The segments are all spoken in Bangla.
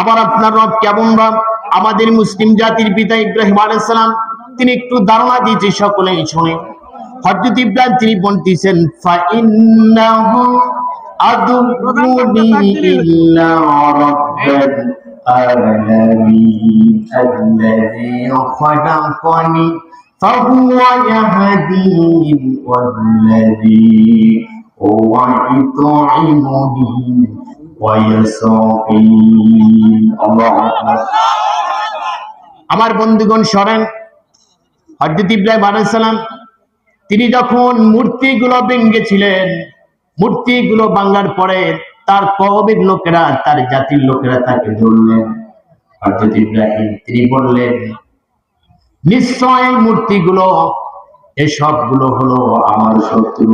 আবার আপনার রব কেমন রব আমাদের মুসলিম জাতির পিতা ইব্রাহিম আলাইসালাম তিনি একটু ধারণা দিয়েছে সকলেই শুনে হজরত ইব্রাহিম তিনি বলতেছেন ফাইন্নাহু আদুনি ইল্লা রাব্বাল আলামিন الذي خلقني فهو يهدين والذي هو يطعمني ويسقين الله أكبر আমার বন্ধুগণ সরেন হজরত ইব্রাহিম আলাইসালাম তিনি যখন মূর্তিগুলো ভেঙ্গেছিলেন মূর্তিগুলো ভাঙ্গার পরে তার কবের লোকেরা, তার জাতির লোকেরা তাকে ধরলেন ইব্রাহিম, তিনি বললেন নিশ্চয় মূর্তিগুলো, এসবগুলো হলো আমার শত্রু।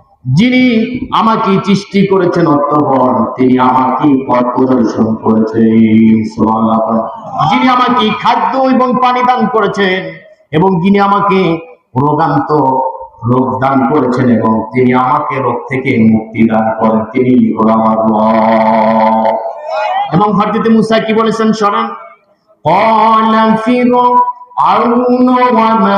যিনি আমাকে সৃষ্টি করেছেন অর্থবন তিনি আমাকে পথ প্রদর্শন করেছেন। যিনি আমাকে খাদ্য এবং পানি দান করেছেন এবং যিনি আমাকে রোগান্ত রোগ দান করেছেন এবং তিনি আমাকে রোগ থেকে মুক্তি দান করেন, তিনি এবং হরজিতে মুসা কি বলেছেন স্মরণ আউন ওয়া মা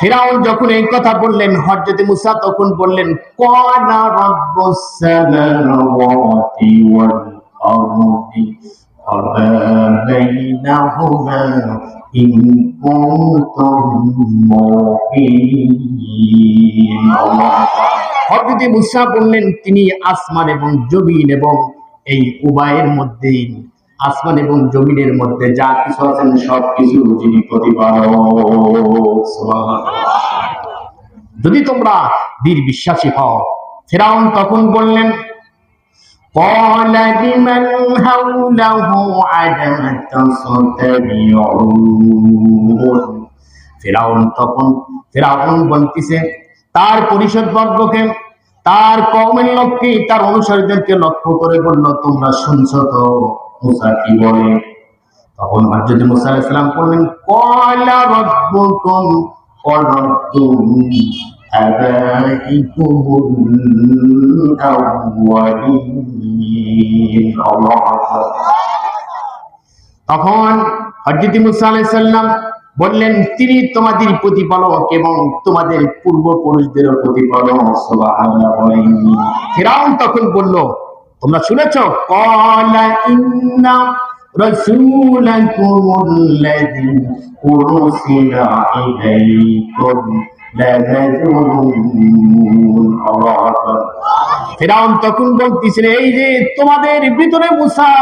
ফিরাউন যখন এই কথা বললেন, হযরত মুসা তখন বললেন, কানা রাব্বুস সামাওয়াতি ওয়াল আরদি বললেন, তিনি আসমান এবং জমিন এবং এই উবায়ের মধ্যে, আসমান এবং জমিনের মধ্যে যা কিছু আছেন সব কিছু যিনি প্রতিপালক। যদি তোমরা বীর বিশ্বাসী হও ফেরাউন তখন বললেন قال لمن حوله ألا تستمعون ফেরাউন তখন ফেরাউন বলতেছে তার পরিষদ বর্গকে তার কওমের লোককে তার অনুসারীদেরকে লক্ষ্য করে বলল তোমরা শুনছো তো মুসা কি বলে তখন হযরত মুসা আলাইহিস সালাম বললেন ক্বালা রাব্বুকুম আকবার তখন হজরত মুসা বললেন, তিনি তোমাদের প্রতিপালক এবং তোমাদের পূর্বপুরুষদের প্রতিপালক ফিরাউন তখন বলল, তোমরা শুনেছো? ক্বালা ইন্না ইলাইকুম লামাজনুন আল্লাহু ফেরাউন তখন এই যে তোমাদের ভিতরে মুসা,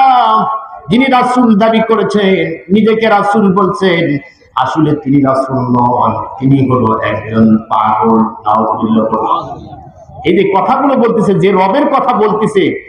যিনি রাসূল দাবি করেছেন, নিজেকে রাসূল বলছেন, আসলে তিনি রাসূল নন, তিনি হলো একজন পাগল এই যে কথাগুলো বলতেছে, যে রবের কথা বলতেছে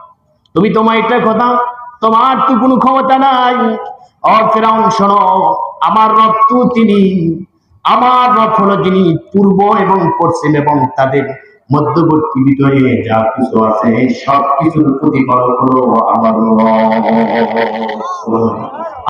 তুমি তোমার এটা কথা, তোমার তো কোনো ক্ষমতা নাই। অফেরাম শোনো, আমার রব তো তিনি। আমার রব হলো যিনি পূর্ব এবং পশ্চিম এবং তাদের মধ্যবর্তী ভিতরে যা কিছু আছে সব কিছুর প্রতিপালক হলো আমার